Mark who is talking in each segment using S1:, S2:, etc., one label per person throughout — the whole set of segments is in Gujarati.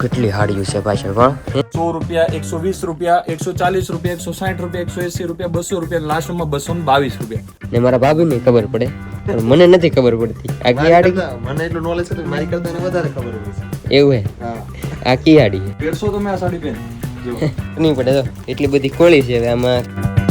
S1: કેટલી હાડીઓ છે પાછળ પણ
S2: સો રૂપિયા એકસો વીસ રૂપિયા એકસો ચાલીસ રૂપિયા એકસો સાઠ રૂપિયા એકસો એસી રૂપિયા બસો રૂપિયા લાસ્ટમાં બસો ને બાવીસ રૂપિયા.
S1: ને મારા ભાભી ને ખબર પડે પણ મને નથી ખબર પડતી. આ કી હાડી?
S3: મને એટલું નોલેજ છે મારી કરતા એને વધારે ખબર પડે
S1: એવું હે?
S3: આખી
S1: આ કી હાડી
S2: પહેરશો તમે આ સાડી પહેન
S1: નહીં પડે તો એટલી બધી કોળી છે હવે આમાં.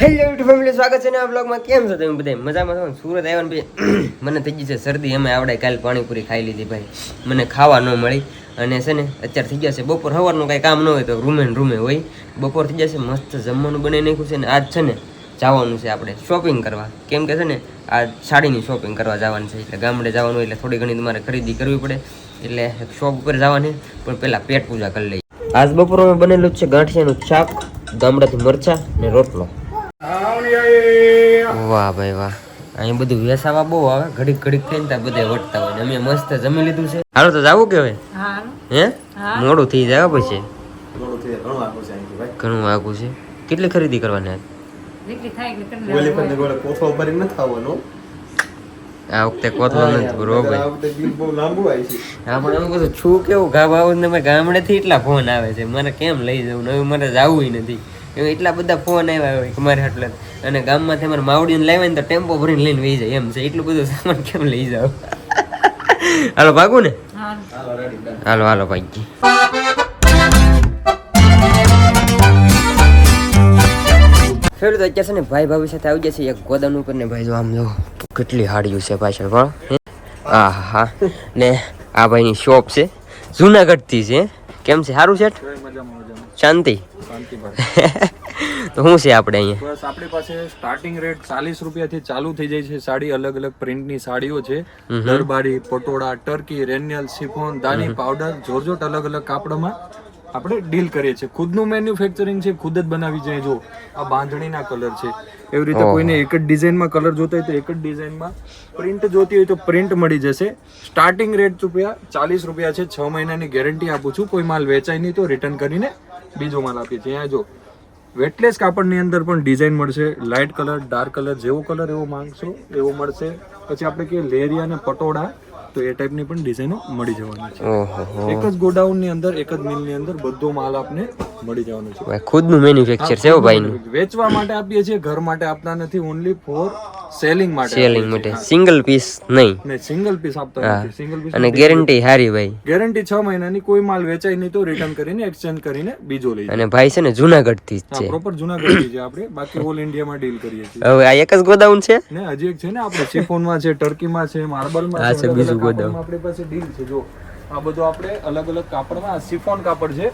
S1: હેલો યુટ્યુબ ફેમિલી સ્વાગત છે ને આ બ્લોગમાં કેમ છો તમે બધા? મજામાં છો સુરત આવ્યા ને ભાઈ મને થઈ ગઈ છે શરદી. અમે આવડે કાલ પાણીપુરી ખાઈ લીધી ભાઈ. મને ખાવા ન મળી. અને છે ને, અત્યારે થઈ ગયા છે. બપોર સવારનું કાંઈ કામ ન હોય તો રૂમે રૂમે હોય. બપોર થઈ જશે મસ્ત જમવાનું બનાવી નાખ્યું છે ને આજ છે ને જવાનું છે આપણે શોપિંગ કરવા. કેમ કે છે ને આ સાડીની શોપિંગ કરવા જવાનું છે. એટલે ગામડે જવાનું હોય એટલે થોડી ઘણી તમારે ખરીદી કરવી પડે. એટલે શોપ ઉપર જવાની, પણ પહેલાં પેટ પૂજા કરી લઈએ. આજ બપોર અમે બનેલું છે ગાંઠિયાનું શાક, ગામડાથી મરચા ને રોટલો. વાહ ભાઈ વાહ. અહીં બધું વેસાવા બહુ આવે. ઘડીક ઘડીક થઈને ત્યાં બધે વટતા હોય અમે મસ્ત જમી લીધું છે. હાલો તો જાવું કે હવે? હે. મોડું થઈ જાય પછી.
S3: ઘણું થઈ છે અહીંથી ભાઈ.
S1: ઘણું આગું છે. કેટલી ખરીદી કરવાની આ વખતે કોથળો નથી ભરવો ભાઈ.
S3: આ વખતે બિલ બહુ લાંબુ આવી છે.
S1: આપણે એમ બધું છું કેવું ગામ આવું ને મેં ગામડેથી એટલા ફોન આવે છે. મને કેમ લઈ જવું? નવું હવે મારે જવું નથી. એમ એટલા બધા ફોન આવ્યા હોય અમારે મારે એટલે અને ગામમાંથી અમારે માવડીને લાવ્યા ને તો ટેમ્પો ભરીને લઈને લઈ જાય. એમ છે. એટલું બધું સામાન કેમ લઈ જાવ હાલો ભાગું ને?
S3: હાલો
S1: હાલો ભાગી. ભાઈ ખેડૂત અત્યારે છે ને ભાઈ ભાભી સાથે આવી જશે એક ગોદાન ઉપર ને ભાઈ જો આમ જો કેટલી હાડીયું છે પાછળ પણ હા? હા ને આ ભાઈની શોપ છે. જુનાગઢથી છે. કેમ છે? સારું છે? શાંતિ? તો શું છે આપણે અહીંયા?
S2: બસ આપણી પાસે સ્ટાર્ટિંગ રેટ ચાલીસ રૂપિયાથી ચાલુ થઈ જાય છે. સાડી અલગ અલગ પ્રિન્ટની સાડીઓ છે. દરબારી પટોળા ટર્કી રેનિયલ સિફોન દાની પાવડર જોરજોટ અલગ અલગ કાપડમાં આપણે ડીલ કરીએ છીએ. ખુદનું મેન્યુફેક્ચરિંગ છે ખુદ જ બનાવી જાય. જો આ બાંધણીના કલર છે. એવી રીતે કોઈને એક જ ડિઝાઇનમાં કલર જોતો હોય તો એક જ ડિઝાઇનમાં પ્રિન્ટ જોતી હોય તો પ્રિન્ટ મળી જશે. સ્ટાર્ટિંગ રેટ રૂપિયા ચાલીસ રૂપિયા છે. છ મહિનાની ગેરંટી આપું છું. કોઈ માલ વેચાય નહીં તો રિટર્ન કરીને બીજો માલ આપીએ છીએ. અહીંયા જો વેટલેસ કાપડની અંદર પણ ડિઝાઇન મળશે. લાઇટ કલર ડાર્ક કલર જેવો કલર એવો માંગશો એવો મળશે. પછી આપણે કહીએ લેરિયા અને પટોળા તો એ ટાઈપની પણ ડિઝાઇનો મળી જવાની છે. એક જ ગોડાઉનની અંદર એક જ મિલની અંદર બધો માલ આપને મળી જવાનો છે.
S1: ખુદનું મેન્યુફેક્ચર છે ભાઈનું.
S2: વેચવા માટે આપીએ છીએ ઘર માટે આપતા નથી ઓનલી ફોર સેલિંગ માટે
S1: સેલિંગ માટે. સિંગલ પીસ નહીં.
S2: ને સિંગલ પીસ આપતા નથી. સિંગલ પીસ
S1: અને ગેરંટી હારી ભાઈ.
S2: ગેરંટી 6 મહિનાની કોઈ માલ વેચાય નહીં તો રિટર્ન કરીને એક્સચેન્જ કરીને બીજો લઈ
S1: અને ભાઈ છે ને જૂનાગઢથી છે.
S2: પ્રોપર જુનાગઢ છે આપણે. બાકી ઓલ ઇન્ડિયામાં ડીલ કરીએ છીએ.
S1: હવે આ એક જ ગોડાઉન છે?
S2: ને હજી એક છે ને આપણે છે ટર્કીમાં છે માર્બલમાં
S1: માં
S2: છે
S1: છે
S2: અલગ
S1: બીજું
S2: અલગ આપણી પાસે ડીલ છે. જો આ બધું આપણે અલગ અલગ કાપડમાં સિફોન કાપડ છે.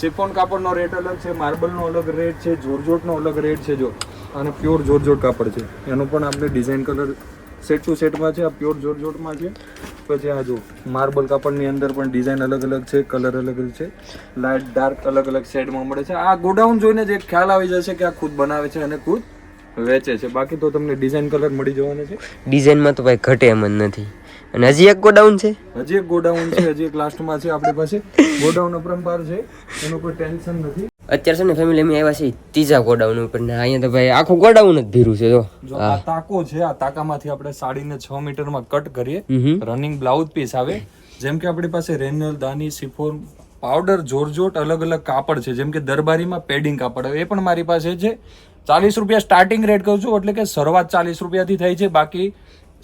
S2: સિફોન કાપડનો રેટ અલગ છે માર્બલનો અલગ રેટ છે જોરજોટનો અલગ રેટ છે. જો અને પ્યોર જોરજોટ કાપડ છે. એનું પણ આપણે ડિઝાઇન કલર સેટ ટુ સેટમાં છે આ પ્યોર જોરજોટમાં છે. પછી આ જો માર્બલ કાપડની અંદર પણ ડિઝાઇન અલગ અલગ છે કલર અલગ અલગ છે. લાઇટ ડાર્ક અલગ અલગ શેડમાં મળે છે. આ ગોડાઉન જોઈને જ એક ખ્યાલ આવી જશે કે આ ખુદ બનાવે છે અને ખુદ વેચે છે. બાકી તો તમને ડિઝાઇન કલર મળી જવાનો છે.
S1: ડિઝાઇનમાં તો ભાઈ ઘટે એમ જ નથી. અને હજી એક ગોડાઉન છે.
S2: હજી એક ગોડાઉન છે હજી એક લાસ્ટમાં છે આપણી પાસે. ગોડાઉન અપરંપાર છે. એનું કોઈ ટેન્શન નથી.
S1: અત્યારે છે ને ફેમિલી અમે આવ્યા છે ત્રીજા ગોડાઉન ઉપર ને અહીંયા તો ભાઈ આખું ગોડાઉન જ ભીરું છે જો.
S2: આ તાકો છે આ તાકામાંથી આપણે સાડીને છ મીટરમાં કટ કરીએ. રનિંગ બ્લાઉઝ પીસ આવે. જેમ કે આપણી પાસે રેનલ દાની સિફોન પાવડર જોરજોટ અલગ અલગ કાપડ છે. જેમ કે દરબારીમાં પેડિંગ કાપડ આવે. એ પણ મારી પાસે છે. ચાલીસ રૂપિયા સ્ટાર્ટિંગ રેટ કહું છું એટલે કે શરૂઆત ચાલીસ રૂપિયાથી થઈ છે. બાકી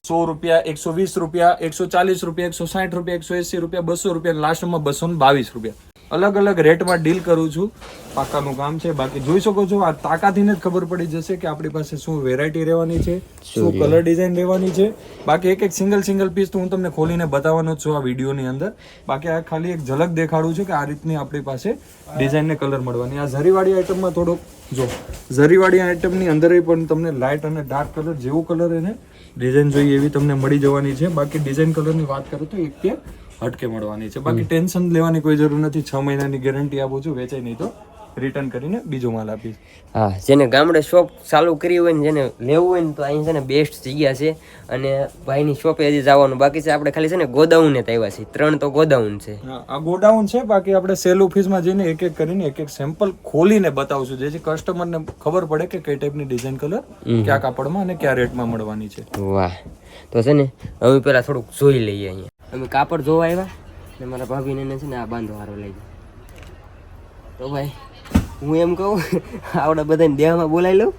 S2: સો રૂપિયા એકસો વીસ રૂપિયા એકસો ચાલીસ રૂપિયા એકસો સાઠ રૂપિયા એકસો એસી રૂપિયા બસો રૂપિયા લાસ્ટમાં બસો ને બાવીસ રૂપિયા. અલગ અલગ રેટમાં ડીલ કરું છું. પાકાનું કામ છે. બાકી જોઈ શકો છો આ તાકાતીને જ ખબર પડી જશે કે આપણી પાસે શું વેરાયટી રહેવાની છે શું કલર ડિઝાઇન રહેવાની છે. બાકી એક એક સિંગલ સિંગલ પીસ તો હું તમને ખોલીને બતાવવાનો છું આ વિડીયોની અંદર. બાકી આ ખાલી એક ઝલક દેખાડું છું કે આ રીતની આપણી પાસે ડિઝાઇન ને કલર મળવાની. આ ઝરીવાળી આઈટમમાં થોડોક જો ઝરીવાળી આઈટમની અંદર પણ તમને લાઇટ અને ડાર્ક કલર જેવો કલર એને ડિઝાઇન જોઈએ એવી તમને મળી જવાની છે. બાકી ડિઝાઇન કલરની વાત કરું તો એક કે હટકે મળવાની છે. બાકી ટેન્શન લેવાની કોઈ જરૂર નથી. છ મહિનાની ગેરંટી આપું છું, વેચાય નહીં તો. રિટર્ન કરીને બીજો માલ આપીશ.
S1: હા જેને ગામડે શોપ ચાલુ કરી હોય ને જેને લેવું હોય ને તો અહીં છે ને બેસ્ટ જગ્યા છે. અને ભાઈની શોપે હજી જવાનું બાકી છે. આપણે ખાલી છે ને ગોડાઉન જ આવ્યા છે ત્રણ તો ગોડાઉન છે.
S2: આ ગોડાઉન છે. બાકી આપણે સેલ ઓફિસમાં જઈને એક એક કરીને એક એક સેમ્પલ ખોલીને બતાવશું. જેથી કસ્ટમરને ખબર પડે કે કઈ ટાઈપની ડિઝાઇન કલર કયા કાપડમાં અને કયા રેટમાં મળવાની છે.
S1: વાહ. તો છે ને હવે પેલા થોડુંક જોઈ લઈએ અહીંયા. અમે કાપડ જોવા આવ્યા ને મારા ભાભીને છે ને આ બાંધો હારો લઈ તો ભાઈ હું એમ કહું, આવડા બધાને દેહમાં બોલાવી લઉં,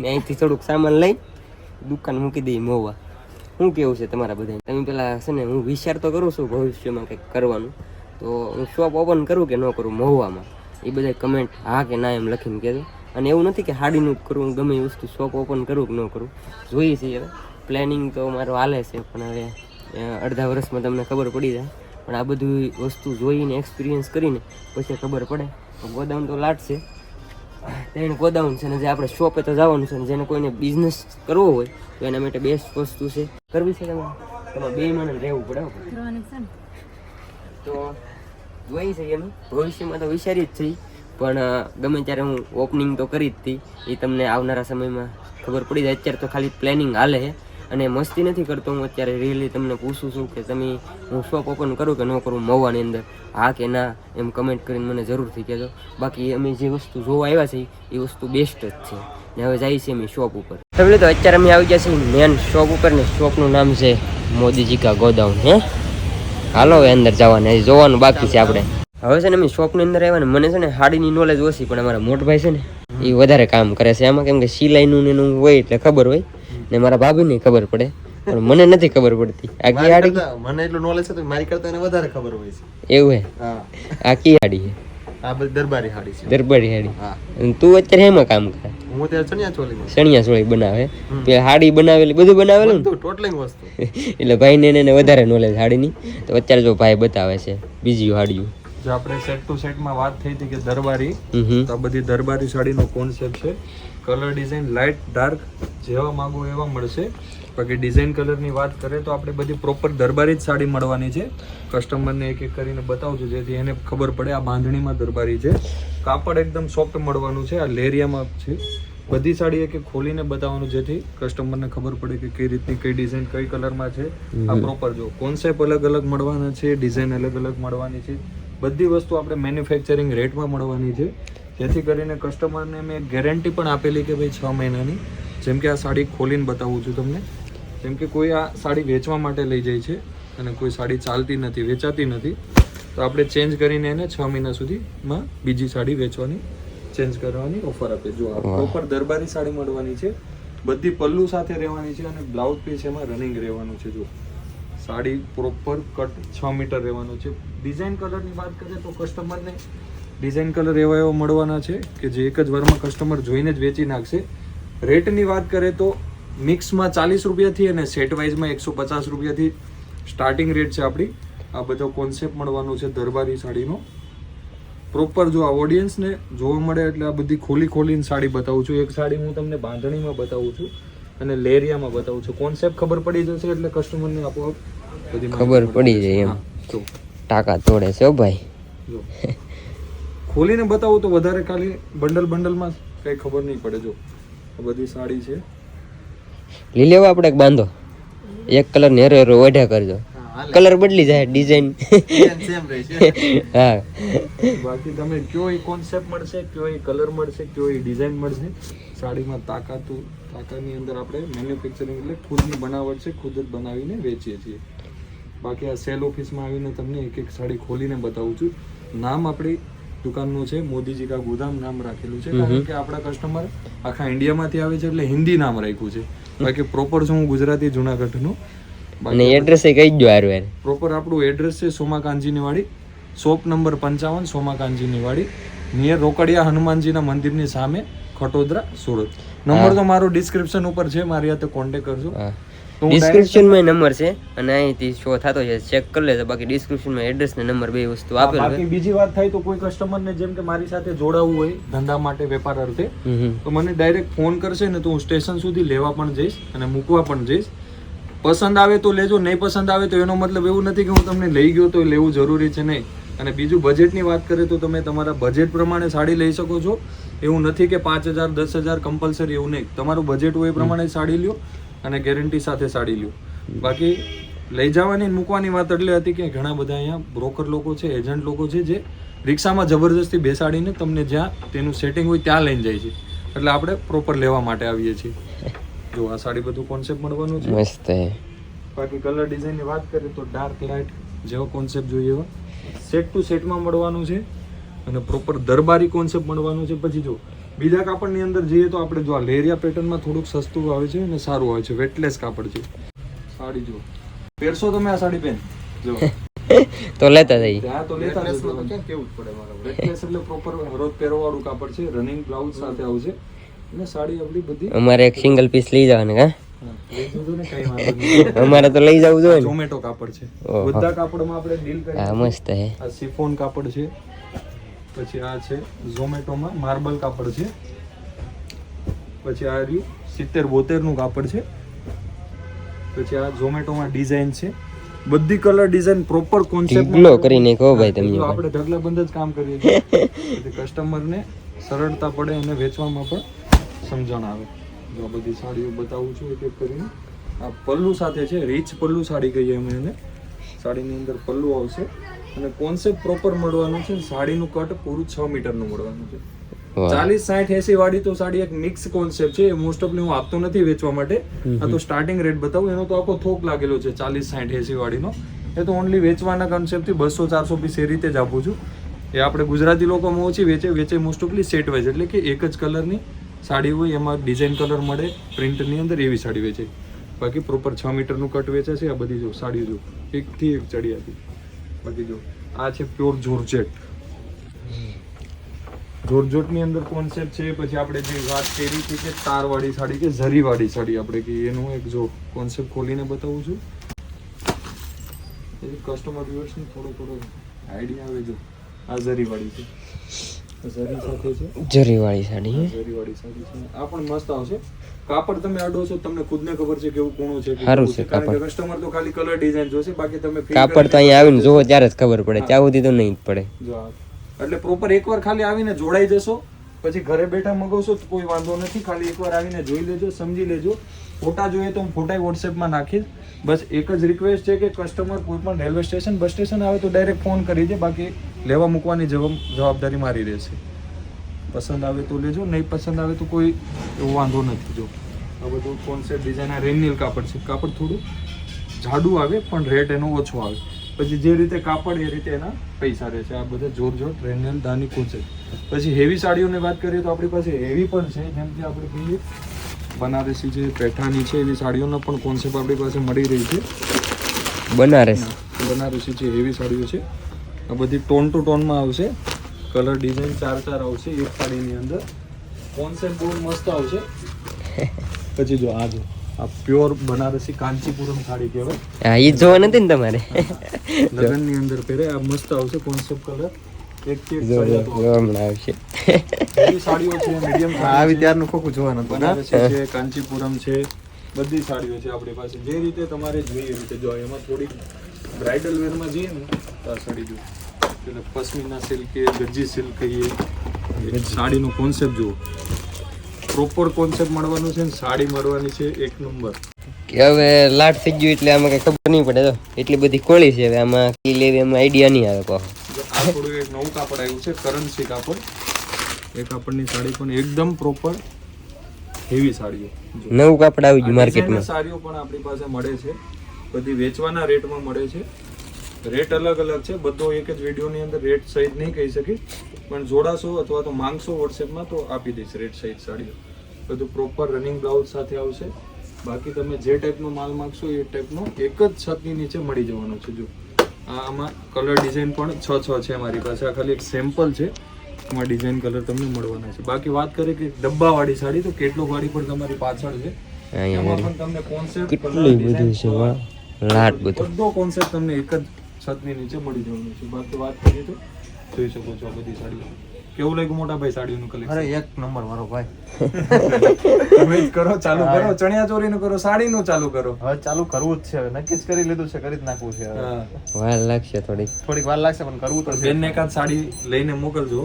S1: ને અહીંથી થોડુંક સામાન લઈ દુકાન મૂકી દઈ મોવા. શું કેવું છે તમારા બધા તમે પેલા છે ને, હું વિચાર તો કરું છું ભવિષ્યમાં કંઈક કરવાનું. તો હું શોપ ઓપન કરું કે ન કરું મહુવામાં એ બધા કમેન્ટ હા કે ના એમ લખીને કહેજો. અને એવું નથી કે હાડીનું કરવું કરું, ગમે એ વસ્તુ શોપ ઓપન કરું કે ન કરું. જોઈએ છીએ હવે. પ્લાનિંગ તો મારું હાલે છે, પણ હવે અડધા વર્ષમાં તમને ખબર પડી જાય. પણ આ બધી વસ્તુ જોઈને એક્સપિરિયન્સ કરીને પછી ખબર પડે. તો ગોડાઉન તો લાટશે. ત્રણ ગોદાઉન છે ને જે આપણે શોપે તો જવાનું છે ને જેને કોઈને બિઝનેસ કરવો હોય તો એના માટે બેસ્ટ વસ્તુ છે. કરવી છે તમારે? તમારે બે મને રહેવું પડે. તો જોઈ છે એમ. ભવિષ્યમાં તો વિચારી જ છે પણ ગમે ત્યારે હું ઓપનિંગ તો કરી જ હતી એ તમને આવનારા સમયમાં ખબર પડી જાય. અત્યારે તો ખાલી પ્લેનિંગ હાલે છે. અને મસ્તી નથી કરતો હું અત્યારે. રિયલી તમને પૂછું છું કે તમે, હું શોપ ઓપન કરું કે ન કરું મવાની અંદર? હા કે ના, એમ કમેન્ટ કરીને મને જરૂરથી કહેજો. બાકી અમે જે વસ્તુ જોવા આવ્યા છે એ વસ્તુ બેસ્ટ જ છે. ને હવે જઈએ છીએ અમે શોપ ઉપર. ફેમિલી તો અત્યારે અમે આવી ગયા છીએ મેન શોપ ઉપર ને શોપનું નામ છે મોદીજી કા ગોદાઉન હે? હાલો હવે અંદર જવાના જોવાનું બાકી છે આપણે. હવે છે ને અમે શોપની અંદર આવ્યા ને મને છે ને હાડીની નોલેજ ઓછી, પણ અમારા મોટભાઈ છે ને, એ વધારે કામ કરે છે. આમાં કેમ કે સિલાઈનું ને એનું હોય એટલે ખબર હોય. ને મારા ભાભીને ખબર પડે પણ મને નથી ખબર પડતી. આખી
S3: આડી મને એટલું નોલેજ છે તો મારી કરતા એને વધારે ખબર હોય છે.
S1: એવું હે? આખી આડી છે
S3: આ બધી દરબારી હાડી છે.
S1: દરબારી હાડી. અને તું અત્યારે એમાં કામ કરે?
S3: હું ચણિયા
S1: સણિયા બનાવે. પેલા હાડી બનાવેલી બધું બનાવેલું
S3: બધું ટોટલિંગ વસ્તુ.
S1: એટલે ભાઈને એને વધારે નોલેજ હાડીની. તો અત્યારે જો ભાઈ બતાવે છે બીજી હાડીઓ.
S2: જો આપણે સેટ ટુ સેટમાં વાત થઈ હતી કે દરબારી તો આ બધી દરબારી સાડીનો કોન્સેપ્ટ છે. કલર ડિઝાઇન લાઇટ ડાર્ક જેવા માગો એવા મળશે. બાકી ડિઝાઇન કલરની વાત કરીએ તો આપણે બધી પ્રોપર દરબારી જ સાડી મળવાની છે. કસ્ટમરને એક એક કરીને બતાવજો જેથી એને ખબર પડે આ બાંધણીમાં દરબારી છે. કાપડ એકદમ સોફ્ટ મળવાનું છે આ લેરિયામાં છે. બધી સાડી એક એક ખોલીને બતાવવાનું જેથી કસ્ટમરને ખબર પડે કે કઈ રીતની કઈ ડિઝાઇન કઈ કલરમાં છે. આ પ્રોપર જો કોન્સેપ્ટ અલગ અલગ મળવાના છે ડિઝાઇન અલગ અલગ મળવાની છે. બધી વસ્તુ આપણે મેન્યુફેક્ચરિંગ રેટમાં મળવાની છે. જેથી કરીને કસ્ટમરને મેં ગેરંટી પણ આપેલી કે ભાઈ છ મહિનાની. જેમ કે આ સાડી ખોલીને બતાવું છું તમને. જેમ કે કોઈ આ સાડી વેચવા માટે લઈ જાય છે અને કોઈ સાડી ચાલતી નથી વેચાતી નથી તો આપણે ચેન્જ કરીને એને છ મહિના સુધીમાં બીજી સાડી વેચવાની ચેન્જ કરવાની ઓફર આપે. જો પ્રોપર દરબારી સાડી મળવાની છે બધી પલ્લુ સાથે રહેવાની છે અને બ્લાઉઝ પીસ એમાં રનિંગ રહેવાનું છે. જો સાડી પ્રોપર કટ છ મીટર રહેવાનું છે. ડિઝાઇન કલરની વાત કરીએ તો કસ્ટમરને ડિઝાઇન કલર એવા એવા મળવાના છે કે જે એક જ વારમાં કસ્ટમર જોઈને જ વેચી નાખશે. રેટની વાત કરે તો મિક્સમાં ચાલીસ રૂપિયાથી અને સેટ વાઇઝમાં એકસો પચાસ રૂપિયાથી સ્ટાર્ટિંગ રેટ છે આપણી. આ બધો કોન્સેપ્ટ મળવાનો છે દરબારી સાડીનો. પ્રોપર જો આ ઓડિયન્સને જોવા મળે એટલે આ બધી ખોલી ખોલીને સાડી બતાવું છું. એક સાડી હું તમને બાંધણીમાં બતાવું છું અને લેરિયામાં બતાવું છું. કોન્સેપ્ટ ખબર પડી જશે એટલે કસ્ટમરને આપોઆપ બધી
S1: ખબર પડી જાય એમ. ટાકા તોડે છે ભાઈ.
S2: જો. ખોલીને બતાવું તો વધારે ખાલી બંડલ બંડલમાં કઈ ખબર નહીં પડે જો. આ બધી સાડી છે.
S1: લઈ લેવા આપણે એક બાંધો. એક કલર નેરો હેરો ઓઢ્યા કરજો. કલર બદલી જાય ડિઝાઇન.
S3: સેમ રહે છે
S1: હા.
S2: બાકી તમે કયો એ કોન્સેપ્ટ મળશે કયો એ કલર મળશે કયો એ ડિઝાઇન મળશે? સાડીમાં તાકાતું તાકાતની અંદર આપણે મેન્યુફેક્ચરિંગ એટલે ખુદની બનાવટ છે ખુદ જ બનાવીને વેચીએ છીએ. બાકી આ સેલ ઓફિસમાં આવીને તમને એક એક સાડી ખોલીને બતાવું છું. નામ આપણી દુકાનનું છે મોદીજી કા ગોદામ નામ રાખેલું છે કારણ કે આપણા કસ્ટમર આખા ઇન્ડિયામાંથી આવે છે એટલે હિન્દી નામ રાખ્યું છે. બાકી પ્રોપર છું હું ગુજરાતી જુનાગઢનું?
S1: અને એડ્રેસ એ કહી દો યાર
S2: પ્રોપર આપણું એડ્રેસ છે સોમા કાંજીની વાડી શોપ નંબર પંચાવન સોમા કાંજીની વાડી નિયર રોકડિયા હનુમાનજીના મંદિરની સામે ખટોદરા સુરત. નંબર તો મારો ડિસ્ક્રિપ્શન ઉપર છે મારી હાથે કોન્ટેક્ટ કરજો.
S1: ડિસ્ક્રિપ્શનમાં નંબર છે અને અહીંથી શો થતો છે. ચેક કરી લેજો. બાકી ડિસ્ક્રિપ્શનમાં એડ્રેસ ને નંબર બે વસ્તુ આપેલ છે.
S2: બાકી બીજી વાત થાય તો કોઈ કસ્ટમરને જેમ કે મારી સાથે જોડાવવું હોય ધંધા માટે વેપાર અર્થે. તો મને ડાયરેક્ટ ફોન કરશે ને તો હું સ્ટેશન સુધી લેવા પણ જઈશ અને મૂકવા પણ જઈશ. પસંદ આવે તો લેજો નહીં પસંદ આવે તો એનો મતલબ એવું નથી કે હું તમને લઈ ગયો તો લેવું જરૂરી છે નહીં. અને બીજું બજેટની વાત કરીએ તો તમે તમારા બજેટ પ્રમાણે સાડી લઈ શકો છો. એવું નથી કે પાંચ હજાર દસ હજાર કમ્પલસરી એવું નહીં. તમારું બજેટ હોય એ પ્રમાણે સાડી લ્યો. અને ગેરંટી સાથે સાડી લ્યો. બાકી લઈ જવાની મૂકવાની વાત એટલે હતી કે ઘણા બધા અહીંયા બ્રોકર લોકો છે એજન્ટ લોકો છે જે રિક્ષામાં જબરજસ્તી બેસાડીને તમને જ્યાં તેનું સેટિંગ હોય ત્યાં લઈને જાય છે. એટલે આપણે પ્રોપર લેવા માટે આવીએ છીએ. જો આ સાડી બધું કોન્સેપ્ટ મળવાનું છે.
S1: મસ્ત
S2: બાકી કલર ડિઝાઇનની વાત કરીએ તો ડાર્ક લાઇટ જેવો કોન્સેપ્ટ જોઈએ એવા. સેટ ટુ સેટમાં મળવાનું છે અને પ્રોપર દરબારી કોન્સેપ્ટ મળવાનું છે. પછી જો બીજા કાપડની અંદર જઈએ તો આપણે જો આ લેરિયા પેટર્નમાં થોડુંક સસ્તું આવે છે અને સારું આવે છે વેટલેસ કાપડ છે. સાડી જો પહેરશો તમે આ સાડી પેન? જો.
S1: તો લેતા જઈએ.
S2: હા તો લેતા જજો.
S3: કેવું જ પડે મારા
S2: વેટલેસ એટલે પ્રોપર રોજ પહેરવાવાળું કાપડ છે રનિંગ બ્લાઉઝ સાથે આવશે અને સાડી આપણી બધી
S1: અમારે એક સિંગલ પીસ લઈ જવાનું હા?
S2: હા, લઈ જજો ને કઈ વાંધો નહીં.
S1: અમારે તો લઈ જવું જોઈએ
S2: ઝોમેટો કાપડ છે. બધા કાપડમાં આપણે ડીલ કરીએ
S1: મસ્ત છે
S2: આ સિફોન કાપડ છે. પછી આ છે ઝોમેટોમાં માર્બલ કાપડ છે. પછી આ રહ્યું સિત્તેર બોતેરનું કાપડ છે. પછી આ ઝોમેટોમાં ડિઝાઇન છે. બધી કલર ડિઝાઇન પ્રોપર કોન્સેપ્ટ
S1: ઢીગલો કરીને કહો ભાઈ તમને
S2: આપણે ઢગલા બંધ જ કામ કરીએ છીએ. કસ્ટમરને સરળતા પડે અને વેચવામાં પણ સમજણ આવે. જો આ બધી સાડીઓ બતાવું છું એક એક કરીને. આ પલ્લુ સાથે છે રીચ પલ્લુ સાડી કહીએ અમે એને. સાડીની અંદર પલ્લુ આવશે. અને કોન્સેપ્ટ પ્રોપર મળવાનું છે સાડીનું કટ પૂરું છ મીટરનું મળવાનું છે. ચાલીસ સાઠ એસી વાળી તો સાડી એક મિક્સ કોન્સેપ્ટ છે મોસ્ટ ઓફલી હું આપતો નથી વેચવા માટે. આ તો સ્ટાર્ટિંગ રેટ બતાવું એનો તો આખો થોક લાગેલો છે ચાલીસ સાઠ એસી વાળીનો. એ તો ઓનલી વેચવાના કોન્સેપ્ટથી બસો ચારસો પીસ એ રીતે જ આપું છું. એ આપણે ગુજરાતી લોકોમાં ઓછી વેચે વેચે મોસ્ટ ઓફલી સેટ વાઇઝ એટલે કે એક જ કલરની સાડી હોય એમાં ડિઝાઇન કલર મળે પ્રિન્ટની અંદર એવી સાડી વેચે. બાકી પ્રોપર છ મીટરનું કટ વેચે છે આ બધી જો સાડી જો એકથી એક ચડી હતી બાકી જો. આ છે પ્યોર જોર્જેટ. જોરજોટની અંદર કોન્સેપ્ટ છે, પછી આપણે જે વાત કરી હતી કે તારવાળી સાડી કે ઝરીવાળી સાડી આપણે કે એનું એક જો કોન્સેપ્ટ ખોલીને બતાવું છું. કસ્ટમર વ્યુઅર્સને થોડો થોડો આઈડિયા આવે જો. આ ઝરીવાળી છે. આ સાથે છે?
S1: જરી સાડી
S2: જરીવાળી સાડી છે. આ પણ મસ્ત આવશે કાપડ તમે અડો છો તમને ખુદને ખબર છે કેવું કોણું છે
S1: સારું છે.
S2: કાપડ. કસ્ટમર તો ખાલી કલર ડિઝાઇન જોશે બાકી તમે
S1: કાપડ તો અહીંયા આવીને જોવો ત્યારે જ ખબર પડે ત્યાં સુધી તો નહીં જ પડે.
S2: એટલે પ્રોપર એકવાર ખાલી આવીને જોડાઈ જશો પછી ઘરે બેઠા મગાવશો તો કોઈ વાંધો નથી. ખાલી એકવાર આવીને જોઈ લેજો સમજી લેજો. ફોટા જોઈએ તો હું ફોટા વોટ્સએપમાં નાખીશ. બસ એક જ રિક્વેસ્ટ છે કે કસ્ટમર કોઈ પણ રેલવે સ્ટેશન બસ સ્ટેશન આવે તો ડાયરેક્ટ ફોન કરી દે, બાકી લેવા મૂકવાની જવાબદારી મારી રહેશે. પસંદ આવે તો લેજો, નહીં પસંદ આવે તો કોઈ એવો વાંધો નથી. જો, આ બધું કોન્સેપ્ટ ડિઝાઇન આ રેનિયલ કાપડ છે. કાપડ થોડું જાડું આવે, પણ રેટ એનો ઓછો આવે. પછી જે રીતે કાપડ, એ રીતે એના પૈસા રહે છે. આ બધા જોર જોર રેનિયલ દાની કોન્સેપ્ટ પછી હેવી સાડીઓની વાત કરીએ તો આપણી પાસે હેવી પણ છે. જેમ કે આપણે કહીએ બનારસી છે પેઠાની છે એવી સાડીઓનો પણ કોન્સેપ્ટ આપણી પાસે મળી રહી છે.
S1: બનારસ?
S2: બનારસી છે એવી સાડીઓ છે. આ બધી ટોન ટુ ટોનમાં આવશે. કલર ડિઝાઇન ચાર ચાર આવશે એક સાડીની અંદર. કોન્સેપ્ટ બહુ મસ્ત આવશે. પછી જો આ જો આ પ્યોર બનારસી કાંચીપુરમ સાડી કહેવાય.
S1: હા એ જોવા નથી ને તમારે?
S2: લગ્નની અંદર પહેરે આ મસ્ત આવશે કોન્સેપ્ટ કલર
S3: આવી ત્યારનું ખોખું જોવાનું
S2: છે કાંચીપુરમ છે બધી સાડીઓ છે આપણી પાસે. જે રીતે તમારે જોઈએ રીતે. જો એમાં થોડીક બ્રાઇડલ વેરમાં જઈએ ને તો આ સાડી જો એટલે પશ્મિના સિલ્ક કે ગજી સિલ્ક કહીએ. એ સાડીનો કોન્સેપ્ટ જુઓ. પ્રોપર કોન્સેપ્ટ મળવાનું છે ને સાડી મળવાની છે એક નંબર
S1: કે હવે લાટ થઈ ગયું એટલે આમાં કઈ ખબર નહીં પડે. તો એટલી બધી કોળી છે હવે આમાં કી લેવી એમાં આઈડિયા નહીં આવે પાછો
S2: આ થોડું એક નવું કાપડ આવ્યું છે કરન્સી કાપડ. એ કાપડની સાડી પણ એકદમ પ્રોપર હેવી સાડીઓ.
S1: નવું કાપડ આવી ગયું માર્કેટમાં
S2: સાડીઓ પણ આપણી પાસે મળે છે. બધી વેચવાના રેટમાં મળે છે. રેટ અલગ અલગ છે. બધો એક જ વિડીયોની અંદર રેટ સહિત નહીં કહી શકી પણ જોડાશો અથવા તો માંગશો વોટ્સએપમાં તો આપી દઈશ રેટ સહિત સાડીઓ. બધું પ્રોપર રનિંગ બ્લાઉઝ સાથે આવશે. બાકી તમે જે ટાઈપનો માલ માંગશો એ ટાઈપનો એક જ છતની નીચે મળી જવાનો છે જો. આમાં કલર ડિઝાઇન પણ છ છ છે મારી પાસે. આ ખાલી એક સેમ્પલ છે. એમાં ડિઝાઇન કલર તમને મળવાના છે. બાકી વાત કરીએ કે ડબ્બાવાળી સાડી તો કેટલોક વાળી પણ તમારી પાછળ છે.
S1: અહીંયા
S2: એમાં પણ તમને concept,
S1: કેટલું બધું છે લાટ બધું.
S2: બધો કોન્સેપ્ટ તમને એક જ છતની નીચે મળી જવાનું છે. બાકી વાત કરીએ તો જોઈ શકો છો આ બધી સાડીઓ. કેવું લાગ્યું મોટા ભાઈ સાડીઓનું
S3: અરે
S2: કલેક્શન
S3: એક નંબર મારો ભાઈ.
S2: તમે કરો ચાલુ કરો ચણિયા ચોરીનું કરો સાડી નું ચાલુ કરો.
S3: હવે ચાલુ કરવું જ છે હવે નક્કી જ કરી લીધું છે કરી જ નાખવું છે
S1: વાર લાગશે થોડી
S3: થોડીક વાર લાગશે પણ કરવું તો બેન
S2: ને એકાદ સાડી લઈને મોકલજો.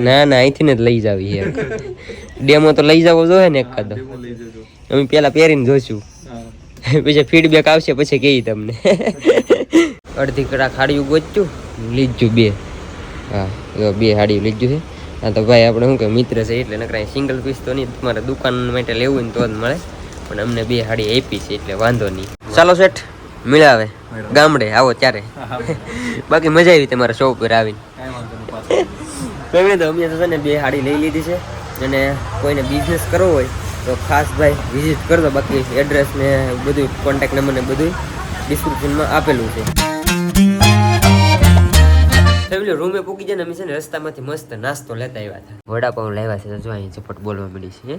S1: ના ના અહીંથી જ લઈ જાવી યાર ડેમો તો લઈ જવો જોઈએ ને એકાદો.
S2: ડેમો લઈ જજો.
S1: અમે પેલા પહેરીને જોઈશું. પછી ફીડબેક આવશે પછી કહી તમને. અડધી કડા ખાડ્યું ગોચ્યું લીધું બે. હા. જો બે હાડી લીધું છે. આ તો ભાઈ આપણે શું કે મિત્ર છે એટલે નકરા સિંગલ પીસ તો નહીં તમારે દુકાન માટે લેવું ને તો જ મળે. પણ અમને બે હાડી આપી છે એટલે વાંધો નહીં. ચાલો શેઠ મિલાવે. ગામડે આવો ત્યારે. બાકી મજા આવી તમારા શો ઉપર આવીને. તો અમે તો છે ને બે હાડી લઈ લીધી છે. અને કોઈને બિઝનેસ કરવો હોય તો ખાસ ભાઈ વિઝિટ કરજો બાકી એડ્રેસ ને બધું કોન્ટેક્ટ નંબર ને બધું ડિસ્ક્રિપ્શનમાં આપેલું છે. ફેમિલી રૂમે પૂકી જાય ને અમે છે ને રસ્તામાંથી મસ્ત નાસ્તો લેતા આવ્યા હતા. વડાપાઉં લાવ્યા છે જો અહીં ઝપટ બોલવા મળી છે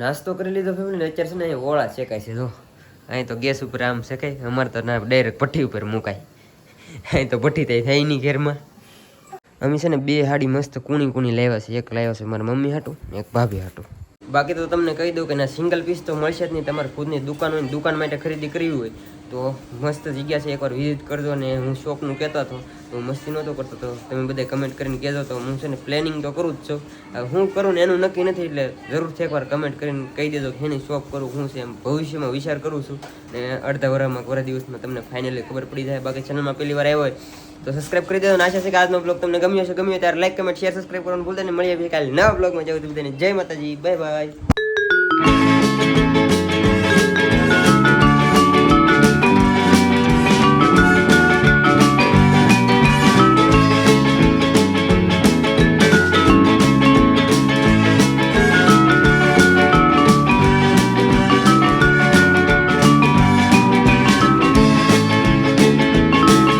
S1: નાસ્તો કરી લીધો ફેમિલી અત્યારે છે ને અહીં ઓળા શેકાય છે, જો. અહીં તો ગેસ ઉપર આમ શેકાય. અમારે તો ના ડાયરેક્ટ ભઠ્ઠી ઉપર મુકાય. અહીં તો ભઠ્ઠી થાય થાય એની ઘેરમાં. અમે છે ને બે હાડી મસ્ત કૂણી કૂણી લાવ્યા છે. એક લાવ્યો છે મારા મમ્મી હાટું એક ભાભી હાટું. બાકી તો તમને કહી દઉં કે ના સિંગલ પીસ તો મળશે જ નહીં. તમારે ખુદની દુકાન હોય દુકાન માટે ખરીદી કરવી હોય. તો મસ્ત જગ્યા છે, એકવાર વિઝિટ કરજો ને હું શોખનું કહેતો હતો. હું મસ્તી નહોતો કરતો તો તમે બધા કમેન્ટ કરીને કહેજો તો હું છે ને પ્લેનિંગ તો કરું જ છું. હું કરું ને એનું નક્કી નથી એટલે જરૂરથી એકવાર કમેન્ટ કરીને કહી દેજો કે એની શોખ કરું, હું છે એમ ભવિષ્યમાં વિચાર કરું છું. ને અડધા વરામાં વરા દિવસમાં તમને ફાઇનલી ખબર પડી જાય. બાકી ચેનલમાં પહેલી વાર આવ્યો હોય તો સબસ્ક્રાઇબ કરી દેજો અને આશા છે કે આજનો બ્લોગ તમને ગમ્યો હશે. ગમ્યો ત્યારે લાઈક કમેન્ટ શેર સબસ્ક્રાઇબ કરવાનું ભૂલતા ને મળીએ કાલે નવા બ્લોગમાં જવું બધાને જય માતાજી. Bye bye